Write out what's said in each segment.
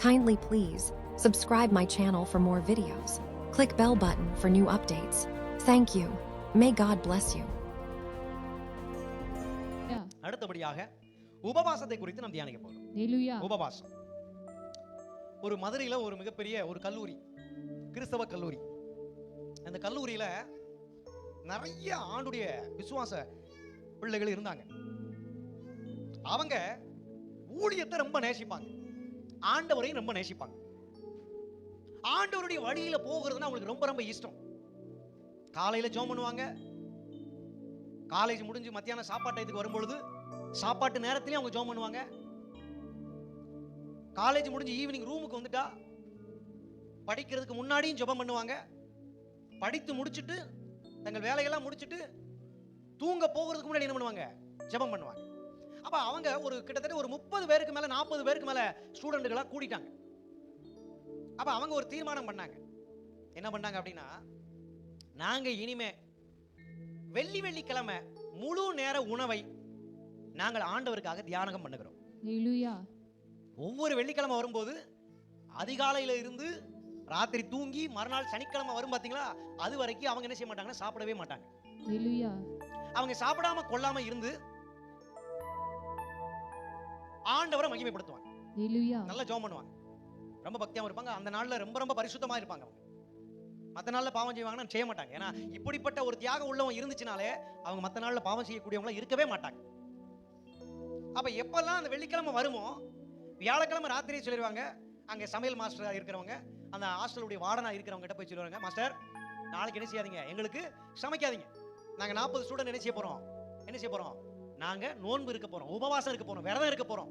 Kindly please subscribe my channel for more videos. Click bell button for new updates. Thank you. May God bless you. Yeah. அடுத்தபடியாக உபவாசத்தை குறித்து நாம் தியானிக்க போறோம் Hallelujah. உபவாசம் ஒரு மதுரையில ஒரு மிகப்பெரிய ஒரு கல்லூரி கிறிஸ்தவ கல்லூரி அந்த கல்லூரியில நிறைய ஆண்டுடைய விசுவாச பிள்ளைகள் இருந்தாங்க அவங்க ஊழியத்தை ரொம்ப நேசிப்பாங்க ஆண்டவரையும் ரொம்ப நேசிப்பாங்க. ஆண்டவருடைய வழியில போகிறதுனா அவங்களுக்கு ரொம்ப ரொம்ப இஷ்டம். காலையில ஜெபம் பண்ணுவாங்க. காலேஜ் முடிஞ்சு மத்தியானம் சாப்பாட்டு இதுக்கு வரும்பொழுது சாப்பாட்டு நேரத்திலையும் அவங்க ஜெபம் பண்ணுவாங்க. காலேஜ் முடிஞ்சு ஈவினிங் ரூமுக்கு வந்துட்டா படிக்கிறதுக்கு முன்னாடியும் ஜெபம் பண்ணுவாங்க. படித்து முடிச்சுட்டு தங்கள் வேலையெல்லாம் முடிச்சுட்டு தூங்க போகிறதுக்கு முன்னாடி என்ன பண்ணுவாங்க? ஜெபம் பண்ணுவாங்க. அப்ப அவங்க ஒரு கிட்டத்தட்ட ஒரு முப்பது பேருக்கு மேல நாற்பது பேருக்கு மேல ஸ்டூடெண்ட்டுகளா கூட்டிட்டாங்க அப்ப அவங்க ஒரு தீர்மானம் பண்ணாங்க என்ன பண்ணாங்க அப்படின்னா நாங்க இனிமே வெள்ளி வெள்ளிக்கிழமை முழு நேர உணவை நாங்கள் ஆண்டவருக்காக தியானம் பண்ணுகிறோம். ஒவ்வொரு வெள்ளிக்கிழமை வரும்போது அதிகாலையில இருந்து ராத்திரி தூங்கி மறுநாள் சனிக்கிழமை வரும் பாத்தீங்களா அது வரைக்கும் அவங்க என்ன செய்ய மாட்டாங்கன்னா சாப்பிடவே மாட்டாங்க. அவங்க சாப்பிடாம கொள்ளாம இருந்து ஆண்டவரை மகிமைப்படுத்துவாங்க. நல்லா ஜெபம் பண்ணுவாங்க. ரொம்ப பக்தியாவும் இருப்பாங்க. அந்த நாள்ல ரொம்ப ரொம்ப பரிசுத்தமா இருப்பாங்க அவங்க. மத்த நாள்ல பாவம் செய்வாங்கன்னா செய்ய மாட்டாங்க. ஏன்னா இப்படிப்பட்ட ஒரு தியாகம் உள்ளவங்க இருந்துச்சுனாலே அவங்க மத்த நாள்ல பாவம் செய்யக்கூடியவங்களா இருக்கவே மாட்டாங்க. அப்ப எப்பெல்லாம் அந்த வெள்ளிக்கிழமை வருமோ வியாழக்கிழமை ராத்திரி சொல்லிடுவாங்க அங்க சமையல் மாஸ்டரா இருக்கிறவங்க அந்த ஹாஸ்டலுடைய வார்டனா இருக்கிறவங்க கிட்ட போய் சொல்லுவாங்க மாஸ்டர் நாளைக்கு என்ன செய்யாதீங்க? எங்களுக்கு சமைக்காதீங்க. நாங்க நாற்பது ஸ்டூடெண்ட் என்ன செய்ய போறோம்? என்ன செய்ய போறோம்? நாங்க நோன்பு இருக்க போறோம் உபவாசம் இருக்க போறோம் விரதம் இருக்க போறோம்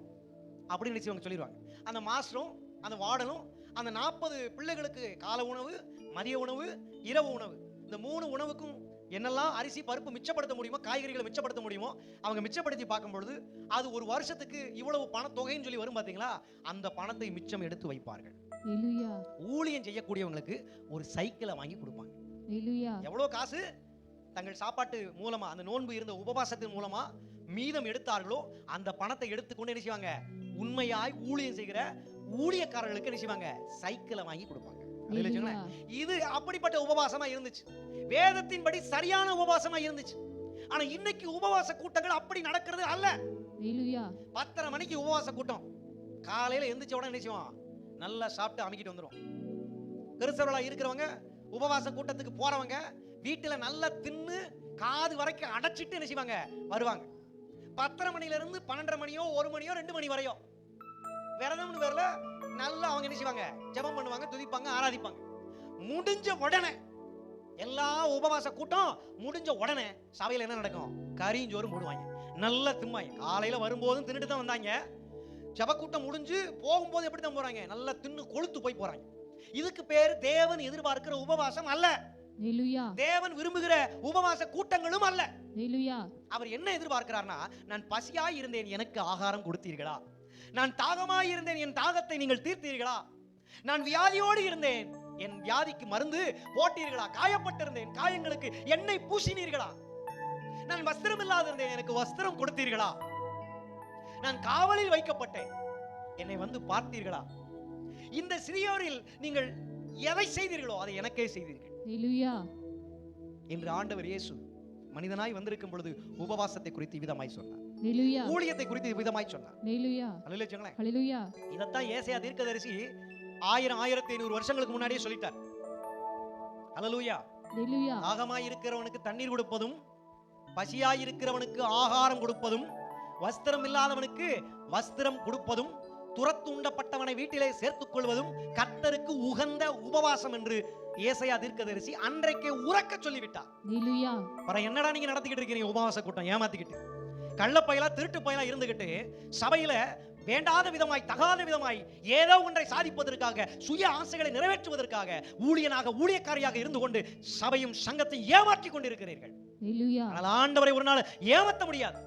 அப்படின்னு நினைச்சு அவங்க சொல்லிடுவாங்க அந்த மாஸ்டரும் அந்த வார்டனும் அந்த நாற்பது பிள்ளைகளுக்கு காலை உணவு மதிய உணவு இரவு உணவு இந்த மூணு உணவுக்கும் என்னெல்லாம் அரிசி பருப்பு மிச்சப்படுத்த முடியுமோ காய்கறிகளை மிச்சப்படுத்த முடியுமோ அவங்க மிச்சப்படுத்தி பார்க்கும் பொழுது அது ஒரு வருஷத்துக்கு இவ்வளவு பணத்தொகைன்னு சொல்லி வரும் பாத்தீங்களா? அந்த பணத்தை மிச்சம் எடுத்து வைப்பார்கள். ஊழியம் செய்யக்கூடியவங்களுக்கு ஒரு சைக்கிளை வாங்கி கொடுப்பாங்க. எவ்வளவு காசு? தங்கள் சாப்பாட்டு மூலமா அந்த நோன்பு இருந்த உபவாசத்தின் மூலமா மீதம் எடுத்தார்களோ அந்த பணத்தை எடுத்துக்கொண்டு என்ன செய்வாங்க? உண்மையாய் ஊழியம் செய்கிற ஊழியக்காரர்களுக்கு என்ன செய்வாங்க? சைக்கிளை வாங்கி கொடுப்பாங்க. இது அப்படிப்பட்ட உபவாசமா இருந்துச்சு. வேதத்தின்படி சரியான உபவாசமா இருந்துச்சு. ஆனா இன்னைக்கு உபவாச கூட்டங்கள் அப்படி நடக்கிறது அல்ல. பத்தரை மணிக்கு உபவாச கூட்டம். காலையில எந்திரிச்ச உடனே என்ன செய்வோம்? நல்லா சாப்பிட்டு அமைக்கிட்டு வந்துரும் கிறிஸ்தவர்களா இருக்கிறவங்க உபவாச கூட்டத்துக்கு போறவங்க வீட்டுல நல்லா தின்னு காது வரைக்கும் அடைச்சிட்டு என்ன செய்வாங்க? வருவாங்க. பத்தரை மணிலிருந்து பன்னெண்டரை மணியோ ஒரு மணியோ ரெண்டு மணி வரையோ. விரதம்னு பேரில் நல்லா அவங்க என்ன செய்வாங்க? ஜெபம் பண்ணுவாங்க துதிப்பாங்க ஆராதிப்பாங்க. முடிஞ்ச உடனே எல்லா உபவாச கூட்டம் முடிஞ்ச உடனே சபையில் என்ன நடக்கும்? கறியும் போடுவாங்க நல்லா திம்பாங்க. காலையில் வரும்போதும் தின்னுட்டு தான் வந்தாங்க. ஜபக்கூட்டம் முடிஞ்சு போகும்போது எப்படி தான் போகிறாங்க நல்லா தின்னு கொழுத்து போய் போகிறாங்க இதுக்கு பேர் தேவன் எதிர்பார்க்கிற உபவாசம் அல்ல. தேவன் விரும்புகிற உபவாச கூட்டங்களும் அல்ல. அவர் என்ன எதிர்பார்க்கிறார்னா நான் பசியாய் இருந்தேன் எனக்கு ஆகாரம் கொடுத்தீர்களா? நான் தாகமாய் இருந்தேன் என் தாகத்தை நீங்கள் தீர்த்தீர்களா? நான் வியாதியோடு இருந்தேன் என் வியாதிக்கு மருந்து போட்டீர்களா? காயப்பட்டிருந்தேன் காயங்களுக்கு எண்ணெய் பூசினீர்களா? நான் வஸ்திரம் இல்லாதிருந்தேன் எனக்கு வஸ்திரம் கொடுத்தீர்களா? நான் காவலில் வைக்கப்பட்டேன் என்னை வந்து பார்த்தீர்களா? இந்த சிறியோரில் நீங்கள் எதை செய்தீர்களோ அதை எனக்கே செய்தீர்கள். என்று ஆண்டவர் இயேசு மனிதனாய் வந்திருக்கும் பொழுது உபவாசத்தை குறித்து விதமாய் சொன்னார். ஊழியத்தை குறித்து விதமாய் சொன்னார். இதைத்தான் ஏசையா தீர்க்கதரிசி ஆயிரம் ஆயிரத்தி ஐநூறு வருஷங்களுக்கு முன்னாடியே சொல்லிட்டார். Hallelujah. தாகமாய் இருக்கிறவனுக்கு தண்ணீர் கொடுப்பதும் பசியாய் இருக்கிறவனுக்கு ஆகாரம் கொடுப்பதும் வஸ்திரம் இல்லாதவனுக்கு வஸ்திரம் கொடுப்பதும் துரத்துண்டப்பட்டவனை வீட்டிலே சேர்த்துக் கொள்வதும் கர்த்தருக்கு உகந்த உபவாசம் என்று ஏசையா தீர்க்கதரிசி அன்றைக்கே உறக்க சொல்லிவிட்டார். அப்புறம் என்னடா நீங்க நடத்திக்கிட்டு இருக்கீங்க உபவாச கூட்டம்? ஏமாத்திக்கிட்டு. கள்ளப்பையலா திருட்டு பயலா இருந்துகிட்டு சபையில வேண்டாத விதமாய் தகாத விதமாய் ஏதோ ஒன்றை சாதிப்பதற்காக சுய ஆசைகளை நிறைவேற்றுவதற்காக ஊழியனாக ஊழியக்காரியாக இருந்து கொண்டு சபையும் சங்கத்தை ஏமாற்றி கொண்டிருக்கிறீர்கள். ஆண்டவரை ஒரு நாள் ஏமாத்த முடியாது.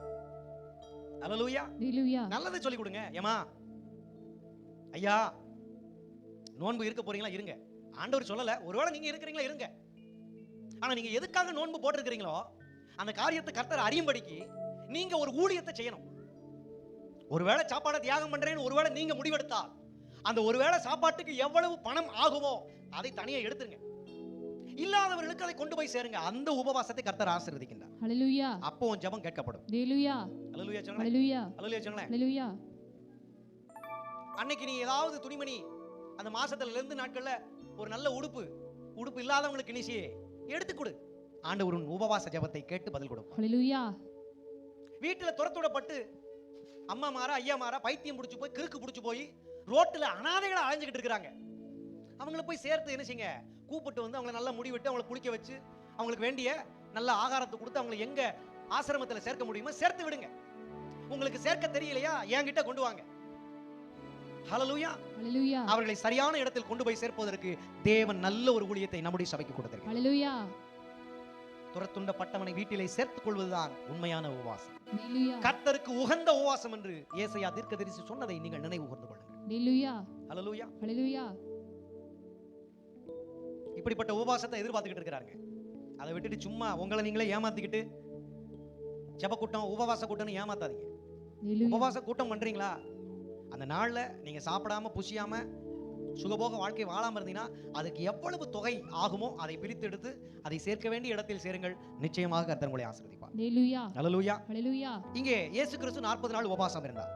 நல்லதை சொல்லி கொடுங்க. ஏமா ஐயா நோன்பு இருக்க போறீங்களா? இருங்க. ஆண்டவர் சொல்லல ஒருவேளை நீங்க இருக்கிறீங்களா இருங்க. ஆனா நீங்க எதுக்காக நோன்பு போட்டிருக்கிறீங்களோ அந்த காரியத்தை கர்த்தர் அறியும்படிக்கு நீங்க ஒரு ஊழியத்தை செய்யணும். ஒருவேளை சாப்பாடை தியாகம் பண்றேன்னு ஒருவேளை நீங்க முடிவெடுத்தால் அந்த ஒருவேளை சாப்பாட்டுக்கு எவ்வளவு பணம் ஆகுமோ அதை தனியா எடுத்துருங்க. இல்லாதவர்களுக்கு அதை கொண்டு போய் சேருங்க. அந்த உபவாசத்தை கர்த்தர் ஆசீர்வதிக்கின்றார். ஹalleluya. அப்போ உன் ஜெபம் கேட்கப்படும். ஹalleluya. ஹalleluya அன்னைக்கு நீ ஏதாவது துணிமணி அந்த மாசத்துல இருந்து நாட்கள்ல ஒரு நல்ல உடுப்பு. உடுப்பு இல்லாதவங்களுக்கு நீ செய்ய எடுத்து கொடு. ஆண்டவர் உன் உபவாச ஜெபத்தை கேட்டு பதில் ஹalleluya வீட்டுல துரத்துடப்பட்டு அம்மா மாறா ஐயா மாறா பைத்தியம் பிடிச்சு போய் கிறுக்கு பிடிச்சு போய் ரோட்டுல அனாதைகளை அலைஞ்சுக்கிட்டு இருக்கிறாங்க அவங்கள போய் சேர்த்து என்ன செய்யுங்க? கூப்பிட்டு வந்து அவங்கள நல்லா முடிவிட்டு அவங்கள குளிக்க வச்சு அவங்களுக்கு வேண்டிய நல்ல ஆகாரத்தை கொடுத்து அவங்களை எங்க ஆசிரமத்துல சேர்க்க முடியுமோ சேர்த்து விடுங்க. உங்களுக்கு சேர்க்க தெரியலையா? என்கிட்ட கொண்டு வாங்க. அவர்களை சரியான இடத்தில் கொண்டு போய் சேர்ப்பதற்கு தேவன் நல்ல ஒரு ஊழியத்தை நம்முடைய சபைக்கு கொடுத்திருக்கிறார். துரத்துண்டப்பட்டவனை வீட்டிலே சேர்த்துக் கொள்வதுதான் உண்மையான உபவாசம். கர்த்தருக்கு உகந்த உபவாசம் என்று ஏசையா தீர்க்கதரிசி சொன்னதை நீங்கள் நினைவு கூர்ந்து கொள்ளுங்கள். இப்படிப்பட்ட உபவாசத்தை எதிர்பார்த்துக்கிட்டு இருக்கிறாங்க அதை விட்டுட்டு சும்மா உங்களை நீங்களே ஏமாத்திக்கிட்டு ஜெப கூட்டம் உபவாச கூட்டம்னு ஏமாத்தாதீங்க. உபவாச கூட்டம் பண்றீங்களா? அந்த நாள்ல நீங்க சாப்பிடாம புசியாம சுகபோக வாழ்க்கை வாழாம இருந்தீங்கன்னா அதுக்கு எவ்வளவு தொகை ஆகுமோ அதை பிரித்து எடுத்து அதை சேர்க்க வேண்டிய இடத்தில் சேருங்கள். நிச்சயமாக கர்த்தர் உங்களை ஆசீர்வதிப்பார். இங்கே இயேசு கிறிஸ்து நாற்பது நாள் உபவாசம் இருந்தார்.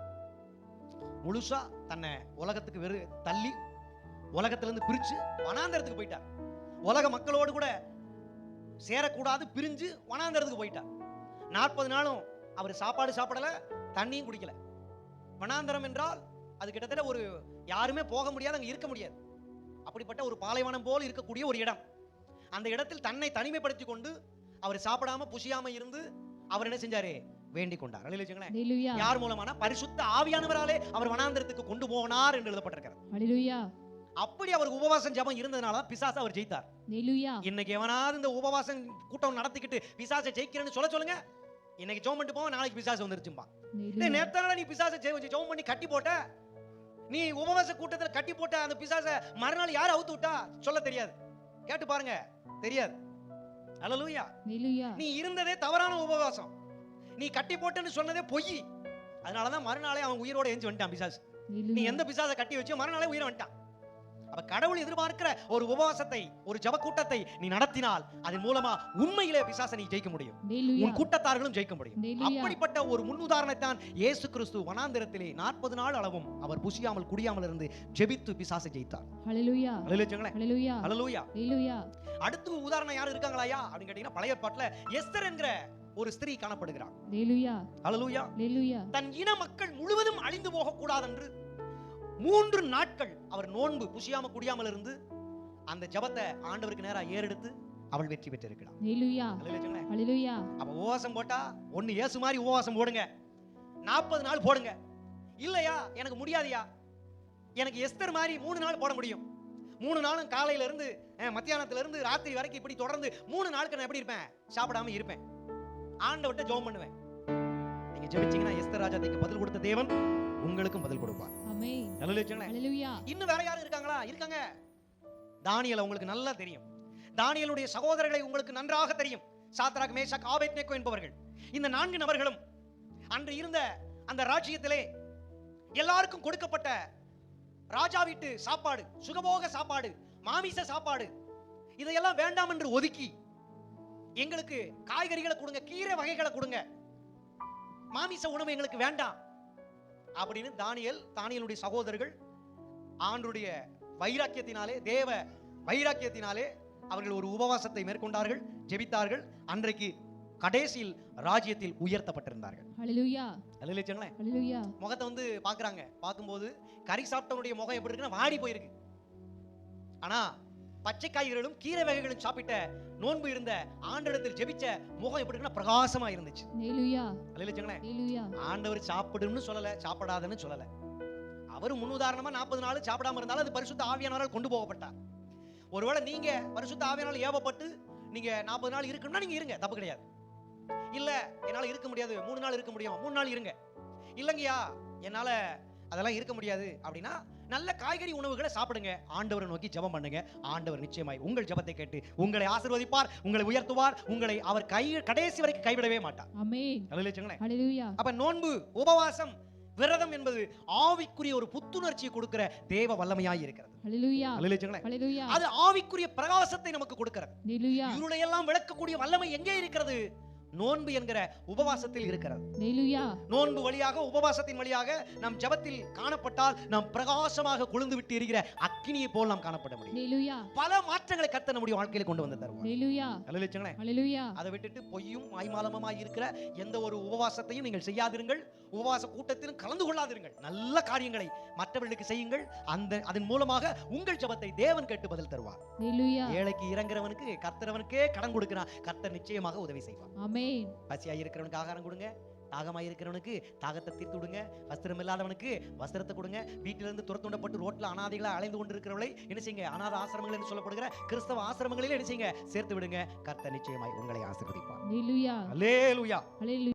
முழுசா தன்னை உலகத்துக்கு வெறு தள்ளி உலகத்திலிருந்து பிரிச்சு வனாந்தரத்துக்கு போயிட்டார். உலக மக்களோடு கூட சேரக்கூடாது பிரிஞ்சு வனாந்தரத்துக்கு போயிட்டார். நாற்பது நாளும் அவர் சாப்பாடு சாப்பிடல தண்ணியும் குடிக்கல. வனாந்தரம் என்றால் அது கிட்டத்தட்ட ஒரு யாருமே போக முடியாது அங்க இருக்க முடியாது. அப்படிப்பட்ட ஒரு பாலைவனம் போல் இருக்கக்கூடிய ஒரு இடம். அந்த இடத்தில் தன்னை தனிமைப்படுத்தி கொண்டு அவர் சாப்பிடாம புசியாம இருந்து அவர் என்ன செஞ்சாரு? வேண்டிக் கொண்டார். யார் மூலமான? பரிசுத்த ஆவியானவராலே அவர் வனாந்தரத்துக்கு கொண்டு போனார் என்று எழுதப்பட்டிருக்கிறது. ஹalleluya அப்படி அவர் உபவாசம் ஜெபம் இருந்ததுனால தான் பிசாசை அவர் ஜெயித்தார். இன்னைக்கு எவனாவது இந்த உபவாசம் கூட்டம் நடத்திக்கிட்டு பிசாசை ஜெயிக்கிறேன்னு சொல்ல சொல்லுங்க. இன்னைக்கு ஜெபம் பண்ணிட்டு போவோம் நாளைக்கு பிசாசு வந்துருச்சும்பா. நேத்தான நீ பிசாசை ஜெபம் பண்ணி கட்டி போட்ட. நீ உபவாச கூட்டத்துல கட்டி போட்ட அந்த பிசாசை மறுநாள் யார் அவுத்து விட்டா? சொல்ல தெரியாது. கேட்டு பாருங்க தெரியாது. ஹalleluya நீ இருந்ததே தவறான உபவாசம். நீ கட்டி போட்டேன்னு சொன்னதே பொய். அதனாலதான் மறுநாளே அவன் உயிரோட எஞ்சி வந்துட்டான் பிசாசு. நீ எந்த பிசாசை கட்டி வச்சு மறுநாளே உயிரை வந்துட்டான். அப்ப கடவுள் எதிர்பார்க்கிற ஒரு உபவாசத்தை ஒரு ஜப கூட்டத்தை நீ நடத்தினால் அதன் மூலமா உண்மையிலே பிசாசை நீ ஜெயிக்க முடியும். உன் கூட்டத்தார்களும் ஜெயிக்க முடியும். அப்படிப்பட்ட ஒரு முன்னுதாரணத்தான் இயேசு கிறிஸ்து வனாந்திரத்திலே நாற்பது நாள் அளவும் அவர் புசியாமல் குடியாமல் இருந்து ஜெபித்து பிசாசை ஜெயித்தார். அடுத்து உதாரணம் யாரும் இருக்காங்களாயா அப்படின்னு கேட்டீங்கன்னா பழைய பாட்டுல எஸ்தர் என்கிற ஒரு ஸ்திரீ காணப்படுகிறார். தன் இன மக்கள் முழுவதும் அழிந்து போக கூடாதென்று மூன்று நாட்கள் அவர் நோன்பு புசியாம குடியாமல் இருந்து அந்த ஜபத்தை ஆண்டவருக்கு நேரா ஏறெடுத்து அவள் வெற்றி ஹalleluya. அப்ப உபவாசம் போட்டா ஒண்ணு இயேசு மாதிரி உபவாசம் போடுங்க. நாற்பது நாள் போடுங்க. இல்லையா? எனக்கு முடியாதுயா? எனக்கு எஸ்தர் மாதிரி மூணு நாள் போட முடியும். மூணு நாளும் காலையில இருந்து மத்தியானத்துல இருந்து ராத்திரி வரைக்கும் இப்படி தொடர்ந்து மூணு நாளுக்கு நான் எப்படி இருப்பேன்? சாப்பிடாம இருப்பேன். ஆண்டவர்கிட்ட ஜெபம் பண்ணுவேன். நீங்க ஜெபிச்சீங்கன்னா எஸ்தர் ராஜாத்துக்கு பதில் கொடுத்த தேவன். உங்களுக்கும் பதில் கொடுப்பார். இன்னும் வேற யாரும் இருக்காங்களா? இருக்காங்க. தானியலை உங்களுக்கு நல்லா தெரியும். தானியலுடைய சகோதரர்களை உங்களுக்கு நன்றாக தெரியும். சாத்ராக் மேஷாக் ஆபேத்நேகோ என்பவர்கள். இந்த நான்கு நபர்களும் அன்று இருந்த அந்த ராஜ்யத்திலே எல்லாருக்கும் கொடுக்கப்பட்ட ராஜா வீட்டு சாப்பாடு சுகபோக சாப்பாடு மாமிச சாப்பாடு இதையெல்லாம் வேண்டாம் என்று ஒதுக்கி எங்களுக்கு காய்கறிகளை கொடுங்க கீரை வகைகளை கொடுங்க. மாமிச உணவு எங்களுக்கு வேண்டாம். அப்படின்னு தானியல் தானியலுடைய சகோதரர்கள் ஆண்டுடைய வைராக்கியத்தினாலே தேவ வைராக்கியத்தினாலே அவர்கள் ஒரு உபவாசத்தை மேற்கொண்டார்கள் ஜெபித்தார்கள். அன்றைக்கு கடைசியில் ராஜ்யத்தில் உயர்த்தப்பட்டிருந்தார்கள். முகத்தை வந்து பார்க்கறாங்க. பார்க்கும்போது கறி சாப்பிட்டவனுடைய முகம் எப்படி இருக்குன்னா வாடி போயிருக்கு. ஆனா பச்சை காய்கறிகளும் கீரை வகைகளும் சாப்பிட்ட நோன்பு இருந்த ஆண்டிடத்தில் ஜெபிச்ச முகம் எப்படி இருக்குன்னா பிரகாசமா இருந்துச்சு. ஆண்டவர் சாப்பிடுன்னு சொல்லல சாப்பிடாதன்னு சொல்லல. அவர் முன்னுதாரணமா நாற்பது நாள் சாப்பிடாம இருந்தாலும் அது பரிசுத்த ஆவியானவரால் கொண்டு போகப்பட்டார். ஒருவேளை நீங்க பரிசுத்த ஆவியானால் ஏவப்பட்டு நீங்க நாற்பது நாள் இருக்கணும்னா நீங்க இருங்க தப்பு கிடையாது. இல்ல என்னால இருக்க முடியாது மூணு நாள் இருக்க முடியும்? மூணு நாள் இருங்க. இல்லைங்கய்யா என்னால அதெல்லாம் இருக்க முடியாது அப்படின்னா நல்ல காய்கறி உணவுகளை சாப்பிடுங்க. ஆண்டவரை நோக்கி ஜெபம் பண்ணுங்க. ஆண்டவர் நிச்சயமாய் உங்கள் ஜெபத்தை கேட்டு உங்களை ஆசீர்வதிப்பார் உங்களை உயர்த்துவார் உங்களை அவர் கை கடைசி வரைக்கும் கைவிடவே மாட்டார். அப்ப நோன்பு உபவாசம் விரதம் என்பது ஆவிக்குரிய ஒரு புத்துணர்ச்சியை கொடுக்கிற தேவ வல்லமையாய் இருக்கிறது. அது ஆவிக்குரிய பிரகாசத்தை நமக்கு கொடுக்கிறது. ஹalleluya. இருளை எல்லாம் விளக்கக்கூடிய வல்லமை எங்கே இருக்கிறது? நோன்பு என்கிற உபவாசத்தில் இருக்கிறது. நோன்பு வழியாக உபவாசத்தின் வழியாக நம் ஜெபத்தில் காணப்பட்டால் நாம் பிரகாசமாக கொழுந்து விட்டு எரிகிற அக்கினியை போல் நாம் காணப்பட முடியும். பல மாற்றங்களை கர்த்தர் நம்முடைய வாழ்க்கையில கொண்டு வந்து தருவார். அதை விட்டுட்டு பொய்யும் மாய்மாலமாய் இருக்கிற எந்த ஒரு உபவாசத்தையும் நீங்கள் செய்யாதிருங்கள். உபவாச கூட்டத்திலும் கலந்து கொள்ளாதிருங்கள். நல்ல காரியங்களை மற்றவர்களுக்கு செய்யுங்கள். அந்த அதன் மூலமாக உங்கள் ஜெபத்தை தேவன் கேட்டு பதில் தருவார். ஏழைக்கு இறங்குறவனுக்கு கர்த்தரவனுக்கே கடன் கொடுக்கிறான் கர்த்தர் நிச்சயமாக உதவி செய்வார். ஆமென் பசியாய் இருக்கிறவனுக்கு ஆகாரம் கொடுங்க. தாகமாய் இருக்கிறவனுக்கு தாகத்தை தீர்த்து விடுங்க. வஸ்திரம் இல்லாதவனுக்கு வஸ்திரத்தை கொடுங்க. வீட்டிலிருந்து துரத்துண்டப்பட்டு ரோட்ல அனாதைகளா அலைந்து கொண்டு இருக்கிறவளை என்ன செய்யுங்க? அனாத ஆசிரமங்கள் என்று சொல்லப்படுகிற கிறிஸ்தவ ஆசிரமங்களில் என்ன செய்யுங்க? சேர்த்து விடுங்க. கர்த்தர் நிச்சயமாய் உங்களை ஆசீர்வதிப்பார்.